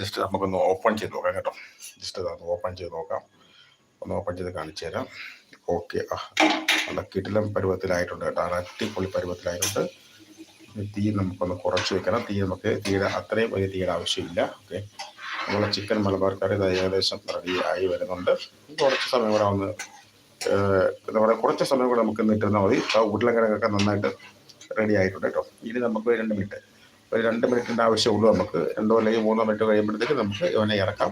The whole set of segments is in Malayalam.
ജസ്റ്റ് നമുക്കൊന്ന് ഓപ്പൺ ചെയ്ത് നോക്കാം കേട്ടോ. ജസ്റ്റ് അതൊന്ന് ഓപ്പൺ ചെയ്ത് നോക്കാം. ഒന്ന് ഓപ്പൺ ചെയ്ത് കാണിച്ചു തരാം. ഓക്കെ ആ നല്ല കിടിലം പരുവത്തിലായിട്ടുണ്ട് കേട്ടോ. അത് അടിപൊളി പരുവത്തിലായിട്ടുണ്ട്. തീ നമുക്കൊന്ന് കുറച്ച് വെക്കണം. തീ നമുക്ക് തീയുടെ അത്രയും വലിയ തീയുടെ ആവശ്യമില്ല. ഓക്കെ നമ്മളെ ചിക്കൻ മലബാർ കറി ഇത് ഏകദേശം റെഡി ആയി വരുന്നുണ്ട്. കുറച്ച് സമയം കൂടെ ഒന്ന് എന്താ പറയുക കുറച്ച് സമയം കൂടെ നമുക്ക് നിട്ടിരുന്നാൽ മതി. ഉരുളക്കിഴങ്ങൊക്കെ നന്നായിട്ട് റെഡി ആയിട്ടുണ്ട് കേട്ടോ. ഇനി നമുക്ക് രണ്ട് മിനിറ്റ് ഒരു രണ്ട് മിനിറ്റിന്റെ ആവശ്യമുള്ളൂ നമുക്ക്. രണ്ടോ അല്ലെങ്കിൽ മൂന്നോ മിനിറ്റ് കഴിയുമ്പോഴത്തേക്ക് നമുക്ക് ഇവനെ ഇറക്കാം.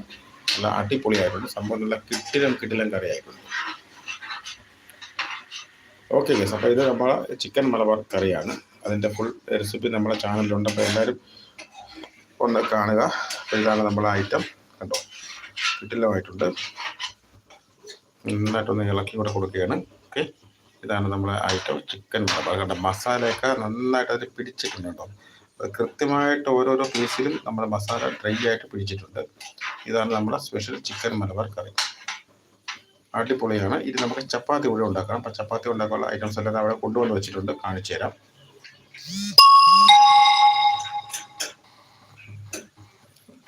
നല്ല അടിപൊളിയായിട്ടുണ്ട്. സംഭവം നല്ല കിട്ടിലും കിട്ടിലും കറിയായിട്ടുണ്ട്. ഓക്കെ ഗസ് അപ്പോൾ ഇത് നമ്മളെ ചിക്കൻ മലബാർ കറിയാണ്. അതിന്റെ ഫുൾ റെസിപ്പി നമ്മുടെ ചാനലിലുണ്ട് അപ്പോൾ എല്ലാവരും ഒന്ന് കാണുക. അപ്പോൾ ഇതാണ് നമ്മളെ ഐറ്റം കണ്ടോ? കിട്ടിലുമായിട്ടുണ്ട് നന്നായിട്ടൊന്ന് ഇളക്കി കൂടെ കൊടുക്കുകയാണ്. ഓക്കെ ഇതാണ് നമ്മളെ ഐറ്റം ചിക്കൻ മലബാർ. കണ്ടോ? മസാലയൊക്കെ നന്നായിട്ട് അതിൽ പിടിച്ചിട്ടുണ്ട് കേട്ടോ. കൃത്യമായിട്ട് ഓരോരോ പീസിലും നമ്മൾ മസാല ഡ്രൈ ആയിട്ട് പിടിച്ചിട്ടുണ്ട്. ഇതാണ് നമ്മുടെ സ്പെഷ്യൽ ചിക്കൻ മലബാർ കറി. അടിപൊളിയാണ്. ഇത് നമുക്ക് ചപ്പാത്തി കൂടെ ഉണ്ടാക്കണം. അപ്പം ചപ്പാത്തി ഉണ്ടാക്കാനുള്ള ഐറ്റംസ് എല്ലാം അവിടെ കൊണ്ടുവന്ന് വെച്ചിട്ടുണ്ട്. കാണിച്ചു തരാം.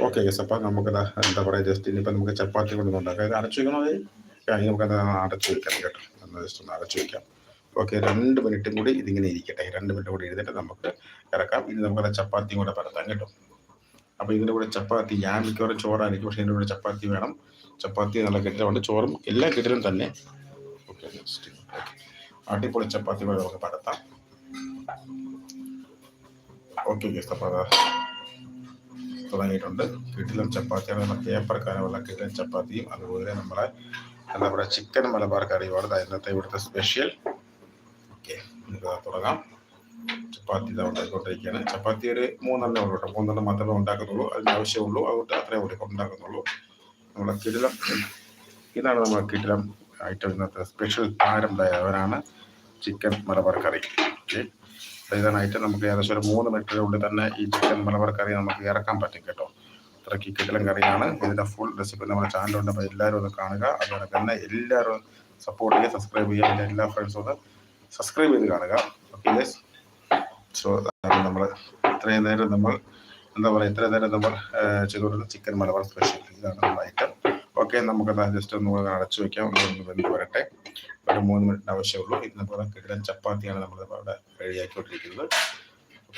ഓക്കെ ഗസ് അപ്പം നമുക്ക് എന്താ പറയുക ജസ്റ്റ് ഇനിയിപ്പോൾ നമുക്ക് ചപ്പാത്തി കൊണ്ടൊന്നും ഉണ്ടാക്കാം. ഇത് അടച്ചു വയ്ക്കണോ അത് നമുക്ക് എന്താ അടച്ചു വയ്ക്കാം കേട്ടോ. ജസ്റ്റ് ഒന്ന് അടച്ചു വയ്ക്കാം ഓക്കെ രണ്ട് മിനിറ്റും കൂടി ഇതിങ്ങനെ ഇരിക്കട്ടെ. രണ്ട് മിനിറ്റ് കൂടി ഇരുന്നിട്ട് നമുക്ക് ഇറക്കാം. ഇനി നമുക്കത് ചപ്പാത്തിയും കൂടെ പരത്താം കേട്ടോ. അപ്പോൾ ഇതിന്റെ കൂടെ ചപ്പാത്തി ഞാൻ മിക്കവാറും ചോറായിരിക്കും. പക്ഷേ ഇതിന്റെ കൂടെ ചപ്പാത്തി വേണം. ചപ്പാത്തി നല്ല കെട്ടിലുണ്ട് ചോറും എല്ലാ കെട്ടിലും തന്നെ. Okay next okay. അടിപൊളി ചപ്പാത്തി കൂടെ നമുക്ക് പരത്താം. ഓക്കെ ഓക്കെ അപ്പോൾ തുടങ്ങിയിട്ടുണ്ട്. കിട്ടിലും ചപ്പാത്തിയാണ് നമ്മുടെ പേപ്പർക്കാനുള്ള കിട്ടിലും ചപ്പാത്തിയും. അതുപോലെ നമ്മളെ പറയുക ചിക്കൻ മലബാർ കറിയുമാണ്. ഇന്നത്തെ ഇവിടുത്തെ സ്പെഷ്യൽ. നമുക്ക് തുടങ്ങാം. ചപ്പാത്തി ഇതാ ഉണ്ടാക്കിക്കൊണ്ടിരിക്കുകയാണ് ചപ്പാത്തി ഒരു മൂന്നെണ്ണം ഉള്ളൂ കേട്ടോ. മൂന്നെണ്ണം മാത്രമേ ഉണ്ടാക്കുന്നുള്ളൂ. അതിന് ആവശ്യമുള്ളൂ. അതുകൊണ്ട് അത്രയും കൂടി ഉണ്ടാക്കുന്നുള്ളൂ. നമ്മളെ കിടിലം. ഇതാണ് നമ്മളെ കിടിലം ഐറ്റം. ഇന്നത്തെ സ്പെഷ്യൽ താരം ഉണ്ടായവരാണ് ചിക്കൻ മലബാർ കറി. ഓക്കെ. ഇതാണ് ഐറ്റം. നമുക്ക് ഏകദേശം ഒരു മൂന്ന് മിനിറ്റിനുള്ളിൽ തന്നെ ഈ ചിക്കൻ മലബാർ കറി നമുക്ക് ഇറക്കാൻ പറ്റും കേട്ടോ. അത്രയ്ക്ക് കിടിലം കറിയാണ്. ഇതിന്റെ ഫുൾ റെസിപ്പി നമ്മുടെ ചാനലുണ്ട് അപ്പോൾ എല്ലാവരും ഒന്ന് കാണുക. അതുപോലെ തന്നെ എല്ലാവരും സപ്പോർട്ട് ചെയ്യുക സബ്സ്ക്രൈബ് ചെയ്യുക. എല്ലാ ഫ്രണ്ട്സും ഒന്ന് സബ്സ്ക്രൈബ് ചെയ്ത് കാണുക. ഓക്കെ ഗൈസ് സോ നമ്മൾ ഇത്രയും നേരം നമ്മൾ എന്താ പറയുക ഇത്രയും നേരം നമ്മൾ ചെയ്തുകൊണ്ടിരുന്ന ചിക്കൻ മലബാർ സ്പെഷ്യൽ ഇതാണ് നമ്മുടെ ഐറ്റം ഓക്കെ നമുക്കത് ജസ്റ്റ് ഒന്ന് അടച്ചു വെക്കാം. ഒന്ന് വെന്ത് വരട്ടെ. ഒരു മൂന്ന് മിനിറ്റ് ആവശ്യമുള്ളൂ ഇത് നമ്മുടെ കിടിലൻ ചപ്പാത്തിയാണ് നമ്മൾ അവിടെ റെഡിയാക്കിക്കൊണ്ടിരിക്കുന്നത്.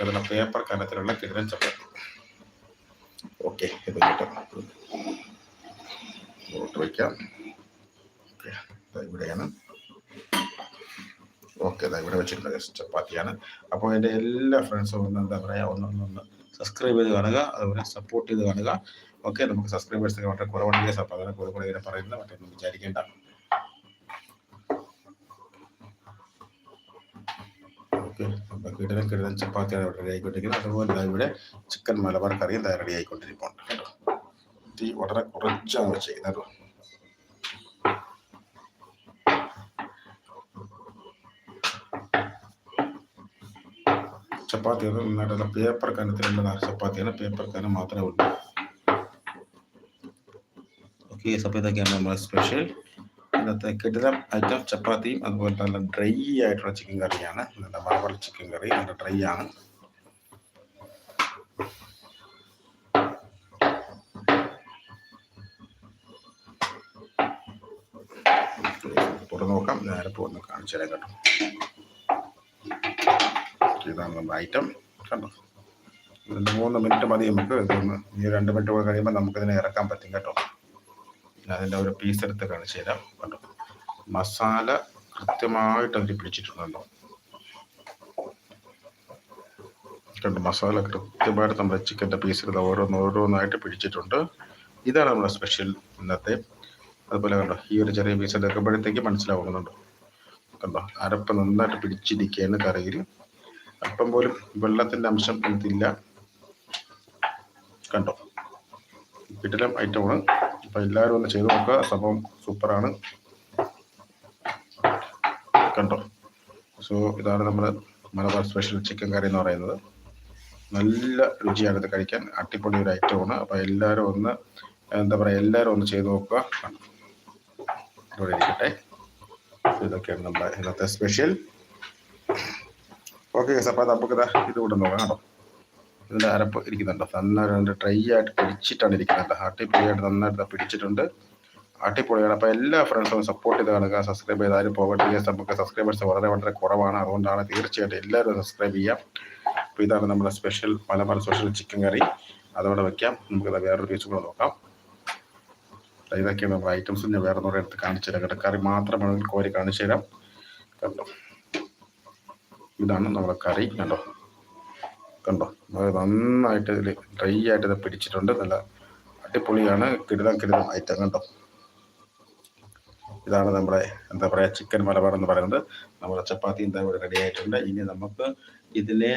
അതിന്റെ പേപ്പർ കനത്തിലുള്ള കിടിലൻ ചപ്പാത്തി. ഓക്കെ ഇത് കിട്ടും വയ്ക്കാം ഓക്കെ ഇവിടെയാണ്. ഓക്കെ അതാ ഇവിടെ വെച്ചിട്ടുണ്ട് ഗസ്റ്റ് ചപ്പാത്തിയാണ്. അപ്പോൾ എന്റെ എല്ലാ ഫ്രണ്ട്സും ഒന്ന് എന്താ പറയുക ഒന്നൊന്നൊന്ന് സബ്സ്ക്രൈബ് ചെയ്ത് കാണുക അതുപോലെ സപ്പോർട്ട് ചെയ്ത് കാണുക. ഓക്കെ നമുക്ക് സബ്സ്ക്രൈബേഴ്സ് വളരെ കുറവുണ്ടെങ്കിൽ അപ്പോൾ അതിനെ കൂടെ കൂടെ ഇങ്ങനെ പറയുന്നത് മറ്റൊന്നും വിചാരിക്കേണ്ട. ഓക്കെ കിടലൻ കിടലൻ ചപ്പാത്തിയാണ് ഇവിടെ റെഡി ആയിക്കൊണ്ടിരിക്കുന്നത്. അതുപോലെ ഇവിടെ ചിക്കൻ മലബാർ കറിയും റെഡി ആയിക്കൊണ്ടിരിക്കുന്നുണ്ട് കേട്ടോ തീ വളരെ കുറച്ചാണ് ചെയ്യുന്നത്. ചപ്പാത്തി അത് നന്നായിട്ടല്ല പേപ്പർ കനത്തിലുള്ള ചപ്പാത്തിയാണ്. പേപ്പർ കനം മാത്രമേ ഉള്ളൂ. ഓക്കെ അപ്പോൾ ഇതൊക്കെയാണ് നമ്മുടെ സ്പെഷ്യൽ ഇന്നത്തെ കിടിലം ഐറ്റം ചപ്പാത്തിയും അതുപോലെ നല്ല ഡ്രൈ ആയിട്ടുള്ള ചിക്കൻ കറിയാണ്. നല്ല മലബാർ ചിക്കൻ കറി. നല്ല ഡ്രൈ ആണ്. തുറന്നു നോക്കാം. നേരെ പോകുന്ന കാണിച്ചു തരാം കേട്ടോ. ഇതാണ് നമ്മുടെ ഐറ്റം കണ്ടോ? രണ്ട് മൂന്ന് മിനിറ്റ് മതി നമുക്ക്. ഇതൊന്ന് ഈ രണ്ട് മിനിറ്റ് കൂടെ കഴിയുമ്പോൾ നമുക്കിതിനെ ഇറക്കാൻ പറ്റും കേട്ടോ. ഞാൻ അതിന്റെ ഒരു പീസ് എടുത്ത് കാണിച്ചു തരാം. കണ്ടോ? മസാല കൃത്യമായിട്ട് അതിൽ പിടിച്ചിട്ടുണ്ടല്ലോ. കണ്ടോ? മസാല കൃത്യമായിട്ട് നമ്മുടെ ചിക്കന്റെ പീസിൽ ഓരോന്ന് ഓരോന്നായിട്ട് പിടിച്ചിട്ടുണ്ട്. ഇതാണ് നമ്മുടെ സ്പെഷ്യൽ ഇന്നത്തെ. അതുപോലെ കണ്ടോ? ഈ ഒരു ചെറിയ പീസ് എടുക്കുമ്പോഴത്തേക്ക് മനസ്സിലാവുന്നുണ്ടോ. കണ്ടോ? അരപ്പ് നന്നായിട്ട് പിടിച്ചിരിക്കുകയാണ് കറിയിൽ അല്പം പോലും വെള്ളത്തിന്റെ അംശം ഇതില്ല കണ്ടോ? കിട്ടിലും ഐറ്റമാണ് അപ്പം എല്ലാവരും ഒന്ന് ചെയ്ത് നോക്കുക. സംഭവം സൂപ്പറാണ്. കണ്ടോ? സോ ഇതാണ് നമ്മുടെ മലബാർ സ്പെഷ്യൽ ചിക്കൻ കറി എന്ന് പറയുന്നത്. നല്ല രുചിയാണ് ഇത് കഴിക്കാൻ. അട്ടിപ്പൊളി ഒരു ഐറ്റമാണ് അപ്പോൾ എല്ലാവരും ഒന്ന് എന്താ പറയുക എല്ലാവരും ഒന്ന് ചെയ്ത് നോക്കുക. ഇവിടെ ഇരിക്കട്ടെ. ഇതൊക്കെയാണ് നമ്മുടെ ഇന്നത്തെ സ്പെഷ്യൽ ഓക്കെ അപ്പോൾ നമുക്കിതാ ഇത് കൂടെ നോക്കാം കേട്ടോ. ഇതിന്റെ അരപ്പ് ഇരിക്കുന്നുണ്ട്. നന്നായിട്ട് ഡ്രൈ ആയിട്ട് പിടിച്ചിട്ടാണ് ഇരിക്കുന്നത് അട്ടിപ്പൊളിയായിട്ട് നന്നായിട്ട് പിടിച്ചിട്ടുണ്ട്. അട്ടിപ്പൊളിയാണ് അപ്പോൾ എല്ലാ ഫ്രണ്ട്സും സപ്പോർട്ട് ചെയ്ത് കാണുക. സബ്സ്ക്രൈബ് ചെയ്ത് ആരും പോകട്ടെ നമുക്ക് സബ്സ്ക്രൈബേഴ്സ് വളരെ വളരെ കുറവാണ്. അതുകൊണ്ടാണ് തീർച്ചയായിട്ടും എല്ലാവരും സബ്സ്ക്രൈബ് ചെയ്യാം അപ്പോൾ ഇതാണ് നമ്മുടെ special Malabar special chicken curry അതോടെ വെക്കാം. നമുക്ക് വേറൊരു പീസ് കൂടെ നോക്കാം. ഇതൊക്കെയാണ് നമ്മുടെ ഐറ്റംസ് ഞാൻ വേറെ എടുത്ത് കാണിച്ചു തരാം കറി മാത്രമാണ് കോരി കാണിച്ചു തരാം കണ്ടോ? ഇതാണ് നമ്മുടെ കറി. കണ്ടോ? കണ്ടോ? നന്നായിട്ട് ഇതിൽ ഡ്രൈ ആയിട്ട് ഇത് പിടിച്ചിട്ടുണ്ട്. നല്ല അടിപൊളിയാണ്. കിരുതം കിരുതം ഐറ്റം കണ്ടോ? ഇതാണ് നമ്മുടെ എന്താ പറയുക ചിക്കൻ മലബാർ എന്ന് പറയുന്നത്. നമ്മുടെ ചപ്പാത്തി എന്താ ഇവിടെ റെഡി ആയിട്ടുണ്ട്. ഇനി നമുക്ക് ഇതിനെ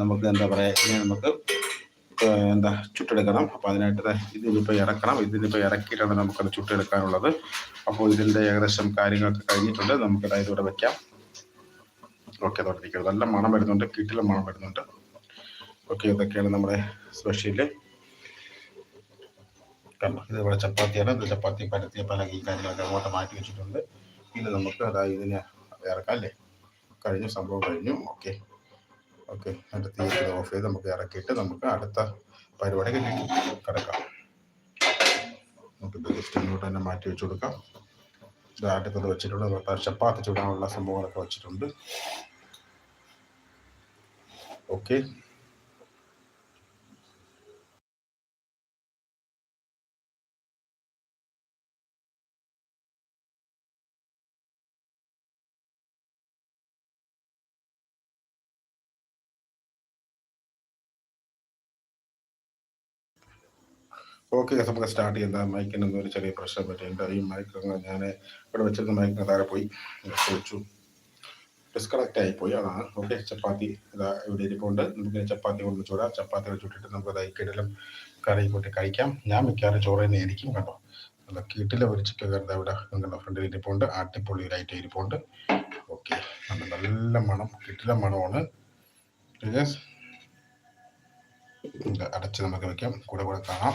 നമുക്ക് എന്താ പറയുക ഇനി നമുക്ക് എന്താ ചുട്ടെടുക്കണം. അപ്പോൾ അതിനായിട്ട് ഇതിനിപ്പോൾ ഇറക്കണം. ഇതിനിപ്പോൾ ഇറക്കിയിട്ടാണ് നമുക്കത് ചുട്ടെടുക്കാനുള്ളത്. അപ്പോൾ ഇതിന്റെ ഏകദേശം കാര്യങ്ങളൊക്കെ കഴിഞ്ഞിട്ടുണ്ട്. നമുക്കത് ഇവിടെ വെക്കാം. ഓക്കെ തുടങ്ങിയിരിക്കുന്നത് നല്ല മണം വരുന്നുണ്ട് കിട്ടിലെ മണം വരുന്നുണ്ട്. ഓക്കെ ഇതൊക്കെയാണ് നമ്മുടെ സ്പെഷ്യൽ ഇത് ഇവിടെ ചപ്പാത്തിയാണ്. ഇത് ചപ്പാത്തി പരത്തിയ പല ഈ കാര്യങ്ങളൊക്കെ അങ്ങോട്ട് മാറ്റി വെച്ചിട്ടുണ്ട്. ഇത് നമുക്ക് അതായത് ഇതിനെ ഇറക്കാം അല്ലേ? കഴിഞ്ഞു സംഭവം കഴിഞ്ഞു. ഓക്കെ. ഓക്കെ അതിന്റെ തീയതി ഓഫ് ചെയ്ത് നമുക്ക് ഇറക്കിയിട്ട് നമുക്ക് അടുത്ത പരിപാടിക്ക് കിടക്കാം. നമുക്ക് ജസ്റ്റ് ഇങ്ങോട്ട് തന്നെ മാറ്റി വെച്ച് കൊടുക്കാം. ഇത് അടുത്തത് വെച്ചിട്ടുണ്ട്. ചപ്പാത്തി ചൂടാനുള്ള സംഭവങ്ങളൊക്കെ വെച്ചിട്ടുണ്ട്. ഓക്കെ ഓക്കെ നമുക്ക് സ്റ്റാർട്ട് ചെയ്യാം. മൈക്കിന് ഒരു ചെറിയ പ്രശ്നം പറ്റിയിട്ടുണ്ട്. ഈ മൈക്ക് ഞാൻ ഇവിടെ വെച്ചിരുന്ന മൈക്കിന് താഴെ പോയി. വെച്ചു. ഡിസ്കണക്റ്റ് ആയിപ്പോയി അതാണ്. ഓക്കെ ചപ്പാത്തി. ഇതാ ഇവിടെ ഇരിപ്പുണ്ട്. നമുക്ക് ചപ്പാത്തി കൊണ്ട് ചൂടാം. ചപ്പാത്തി ചുട്ടിട്ട് നമുക്ക് അത് കിടലും കറി കൂട്ടി കഴിക്കാം. ഞാൻ മിക്കവാറും ചോറ് തന്നെ ആയിരിക്കും കണ്ടോ നല്ല കീട്ടിലെ ഒരു ചിക്കൻ കറി ഇവിടെ നിങ്ങളുടെ ഫ്രണ്ടിൽ ഇരിപ്പുണ്ട്. ആട്ടിപ്പൊള്ളിയിലായിട്ട് ഇരിപ്പുണ്ട്. ഓക്കെ നല്ല നല്ല മണം. കിട്ടിലെ മണമാണ്. അടച്ച് നമുക്ക് വെക്കാം. കൂടെ കൂടെ കാണാം.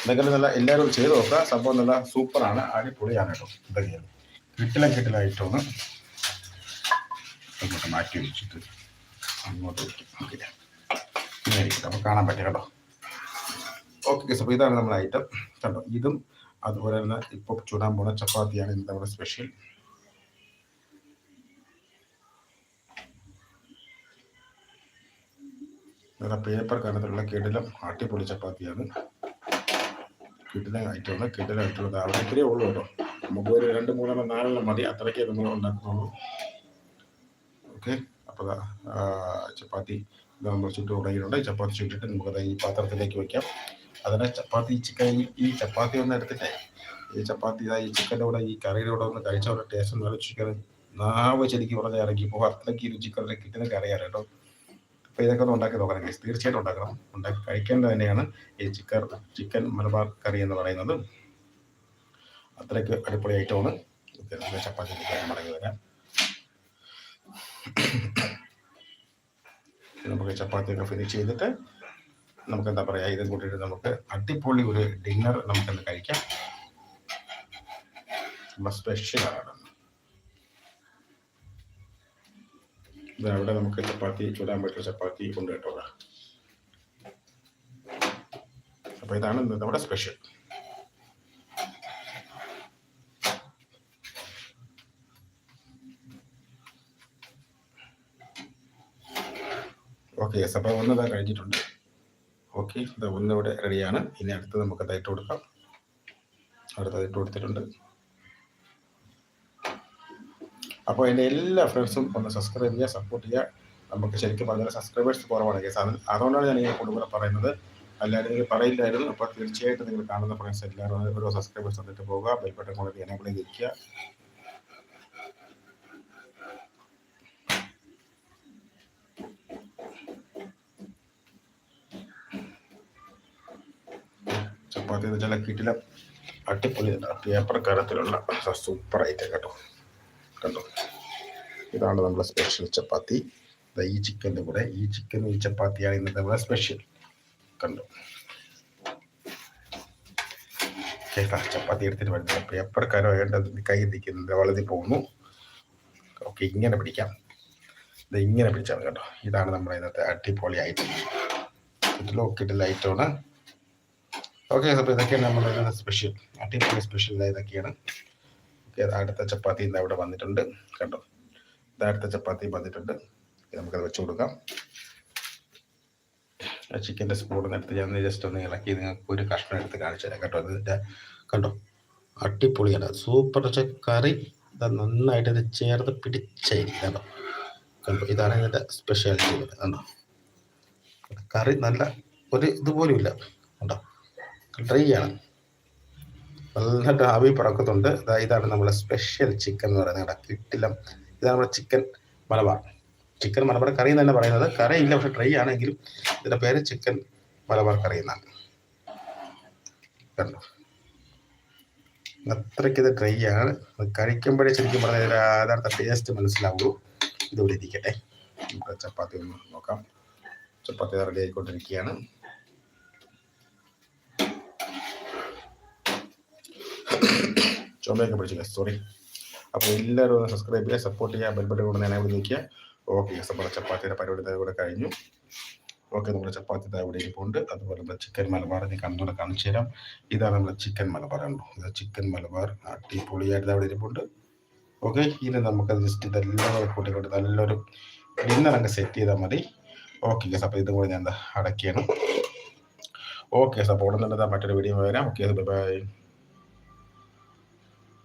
എന്തെങ്കിലും നല്ല എല്ലാവരും ചെയ്ത് നോക്കുക. സംഭവം നല്ല സൂപ്പറാണ് അടിപൊളിയാണ് കേട്ടോ. എന്തൊക്കെയാണ് കിട്ടിലും കിട്ടിലായിട്ടൊന്ന് അങ്ങോട്ട് മാറ്റി വെച്ചിട്ട് അങ്ങോട്ട് ഓക്കെ. ഇങ്ങനെ അപ്പോൾ കാണാൻ പറ്റും കേട്ടോ. ഓക്കെ അപ്പോൾ ഇതാണ് നമ്മുടെ ഐറ്റം കണ്ടോ? ഇതും അതുപോലെ തന്നെ ഇപ്പോൾ ചൂടാൻ പോകുന്ന ചപ്പാത്തിയാണ് ഇന്നത്തെ നമ്മുടെ സ്പെഷ്യൽ നല്ല പേപ്പർ കനത്തിലുള്ള കിടിലം അടിപൊളി ചപ്പാത്തിയാണ്. കിടിലം ആയിട്ടുള്ള കിടിലം അവിടെ ഇത്രയേ ഉള്ളൂ കേട്ടോ. നമുക്ക് ഒരു രണ്ട് മൂന്നെണ്ണം നാലെണ്ണം മതി. അത്രയ്ക്കേ നമ്മൾ ഉണ്ടാക്കുന്നുള്ളൂ. ഓക്കെ. അപ്പോൾ ചപ്പാത്തി നമ്മൾ ചുട്ട് തുടങ്ങിയിട്ടുണ്ട്. ചപ്പാത്തി ചുട്ടിട്ട് നമുക്കത് ഈ പാത്രത്തിലേക്ക് വയ്ക്കാം അതിനെ ചപ്പാത്തി ചിക്കൻ ഈ ചപ്പാത്തി ഒന്ന് എടുത്തിട്ടേ. ഈ ചപ്പാത്തി ഈ ചിക്കന്റെ കൂടെ ഈ കറിയുടെ കൂടെ ഒന്ന് കഴിച്ച ടേസ്റ്റ് നല്ല ചിക്കൻ നാവ് ശരിക്കും പറഞ്ഞാൽ ഇറങ്ങി പോകും അത്രയ്ക്ക് രുചിക്കറിനെ കിട്ടുന്ന കറിയാണ് കേട്ടോ. അപ്പോൾ ഇതൊക്കെ ഒന്ന് ഉണ്ടാക്കി നോക്കണം ഗൈസ് തീർച്ചയായിട്ടും ഉണ്ടാക്കണം. ഉണ്ടാക്കി കഴിക്കേണ്ടത് തന്നെയാണ് ഈ ചിക്കൻ ചിക്കൻ മലബാർ കറി എന്ന് പറയുന്നത്. അത്രയ്ക്ക് അടിപൊളി ഐറ്റമാണ് ചപ്പാത്തി മടങ്ങി വരാം നമുക്ക് ചപ്പാത്തിയൊക്കെ ഫിനിഷ് ചെയ്തിട്ട് നമുക്ക് എന്താ പറയുക ഇതും കൂട്ടിയിട്ട് നമുക്ക് അടിപൊളി ഒരു ഡിന്നർ നമുക്ക് കഴിക്കാം. സ്പെഷ്യലാണ് അവിടെ നമുക്ക് ചപ്പാത്തി ചൂടാൻ പറ്റുന്ന ചപ്പാത്തി കൊണ്ട് കേട്ടോളാം അപ്പൊ ഇതാണ് നമ്മുടെ സ്പെഷ്യൽ ഓക്കെ യെസ് അപ്പോൾ ഒന്നതാ കഴിഞ്ഞിട്ടുണ്ട്. ഓക്കെ ഇത് ഒന്നിവിടെ റെഡിയാണ് ഇനി അടുത്ത് നമുക്ക് തയ്റ്റ് കൊടുക്കാം. അടുത്ത് ഇട്ട് കൊടുത്തിട്ടുണ്ട്. അപ്പോൾ എന്റെ എല്ലാ ഫ്രണ്ട്സും ഒന്ന് സബ്സ്ക്രൈബ് ചെയ്യുക സപ്പോർട്ട് ചെയ്യുക. നമുക്ക് ശരിക്കും പറഞ്ഞാൽ സബ്സ്ക്രൈബേഴ്സ് കുറവാണ് കേസ് അത് അതുകൊണ്ടാണ് ഞാൻ ഇങ്ങനെ കൂടുതൽ പറയുന്നത്. അല്ലാതെ നിങ്ങൾ പറയില്ലായിരുന്നു. അപ്പോൾ തീർച്ചയായിട്ടും നിങ്ങൾ കാണുന്ന ഫ്രണ്ട്സ് എല്ലാവരും ഓരോ സബ്സ്ക്രൈബേഴ്സ് വന്നിട്ട് പോകുക ബെൽബട്ടൺ കൂടെ എനേബിൾ ചെയ്തിരിക്കുക ചപ്പാത്തി എന്ന് വെച്ചാൽ കിട്ടില അട്ടിപ്പൊളി പേപ്പർ കാലത്തിലുള്ള സൂപ്പർ ഐറ്റം കേട്ടോ. കണ്ടോ? ഇതാണ് നമ്മുടെ സ്പെഷ്യൽ ചപ്പാത്തി. ഈ ചിക്കന്റെ കൂടെ. ഈ ചിക്കൻ ഈ ചപ്പാത്തിയാണ് ഇന്നത്തെ നമ്മുടെ സ്പെഷ്യൽ കണ്ടോ? കേട്ടാ ചപ്പാത്തി എടുത്തിട്ട് വരുന്നത് പേപ്പർ കരോ വേണ്ടത് കൈ നിൽക്കുന്നത് വളർത്തി പോകുന്നു. ഓക്കെ ഇങ്ങനെ പിടിക്കാം. ഇത് ഇങ്ങനെ പിടിച്ചാൽ കേട്ടോ ഇതാണ് നമ്മുടെ ഇന്നത്തെ അടിപൊളി ഐറ്റം ഇത് ഇട്ട് ലൈറ്റാണ് ഓക്കെ അപ്പോൾ ഇതൊക്കെയാണ് നമ്മുടെ സ്പെഷ്യൽ അടിപൊളി സ്പെഷ്യൽ ഇതൊക്കെയാണ്. അടുത്ത ചപ്പാത്തി ഇന്ന് അവിടെ വന്നിട്ടുണ്ട്. കണ്ടോ? അടുത്ത ചപ്പാത്തി വന്നിട്ടുണ്ട്. നമുക്കത് വെച്ച് കൊടുക്കാം. ചിക്കന്റെ എടുത്ത് ഞാൻ ജസ്റ്റ് ഒന്ന് ഇളക്കി നിങ്ങൾക്ക് ഒരു കഷ്ണം എടുത്ത് കാണിച്ചു തരാം കേട്ടോ. അതിന്റെ കണ്ടോ? അടിപൊളിയാണ്. സൂപ്പർ കറി നന്നായിട്ട് ഇത് ചേർത്ത് പിടിച്ചായിരിക്കും കേട്ടോ. കണ്ടോ? ഇതാണ് ഇതിന്റെ സ്പെഷ്യാലിറ്റി കണ്ടോ? കറി നല്ല ഒരു ഇതുപോലും ഇല്ല കണ്ടോ? ഡ്രൈ ആണ്. ആവി പറക്കത്തുണ്ട്. ദാ ഇതാണ് നമ്മുടെ സ്പെഷ്യൽ ചിക്കൻ എന്ന് പറയുന്നത് കേട്ടോ കിട്ടില്ല. ഇതാണ് നമ്മുടെ chicken Malabar. Chicken Malabar curry എന്ന് തന്നെ പറയുന്നത്. കറി ഇല്ല പക്ഷെ ട്രൈ ആണെങ്കിലും ഇതിന്റെ പേര് ചിക്കൻ മലബാർ കറി എന്നാണ്. കണ്ടോ? അത്രയ്ക്ക് ഇത് ഡ്രൈ ആണ്. കഴിക്കുമ്പോഴേ ശരിക്കും പറഞ്ഞാൽ ഇതിന്റെ യഥാർത്ഥ ടേസ്റ്റ് മനസ്സിലാവുള്ളൂ. ഇതിവിടെ ഇരിക്കട്ടെ. ചപ്പാത്തി ഒന്ന് നോക്കാം. ചപ്പാത്തി റെഡി ആയിക്കൊണ്ടിരിക്കുകയാണ്. ചുമയൊക്കെ പിടിച്ചില്ല? സോറി അപ്പോൾ എല്ലാവരും ഒന്ന് സബ്സ്ക്രൈബ് ചെയ്യുക സപ്പോർട്ട് ചെയ്യുക ബെൽബട്ട് കൊണ്ട് നേരെ അവിടെ നിൽക്കുക ഓക്കെ നമ്മുടെ ചപ്പാത്തിയുടെ പരിപാടി കൂടെ കഴിഞ്ഞു. ഓക്കെ നമ്മുടെ ചപ്പാത്തി ഇവിടെ ഇരിപ്പുണ്ട്. അതുപോലെ നമ്മുടെ ചിക്കൻ മലബാർ ഞാൻ കണ്ടുകൂടെ കാണിച്ചു തരാം. ഇതാണ് നമ്മുടെ ചിക്കൻ മലബാർ ഉണ്ടോ ഇത് ചിക്കൻ മലബാർ. അടിപൊളിയായിട്ട് അവിടെ ഇരിപ്പുണ്ട്. ഓക്കെ ഇനി നമുക്ക് ജസ്റ്റ് ഇതെല്ലാം കൂടെ കൂട്ടിക്കൊണ്ട് നല്ലൊരു ഡിന്നർ അങ്ങ് സെറ്റ് ചെയ്താൽ മതി. ഓക്കെ ഗസ് അപ്പോൾ ഇതും കൂടെ ഞാൻ അടക്കിയാണ് ഓക്കെ സപ്പോർട്ട് ഉടനെ മറ്റൊരു വീഡിയോ വരാം. Okay bye bye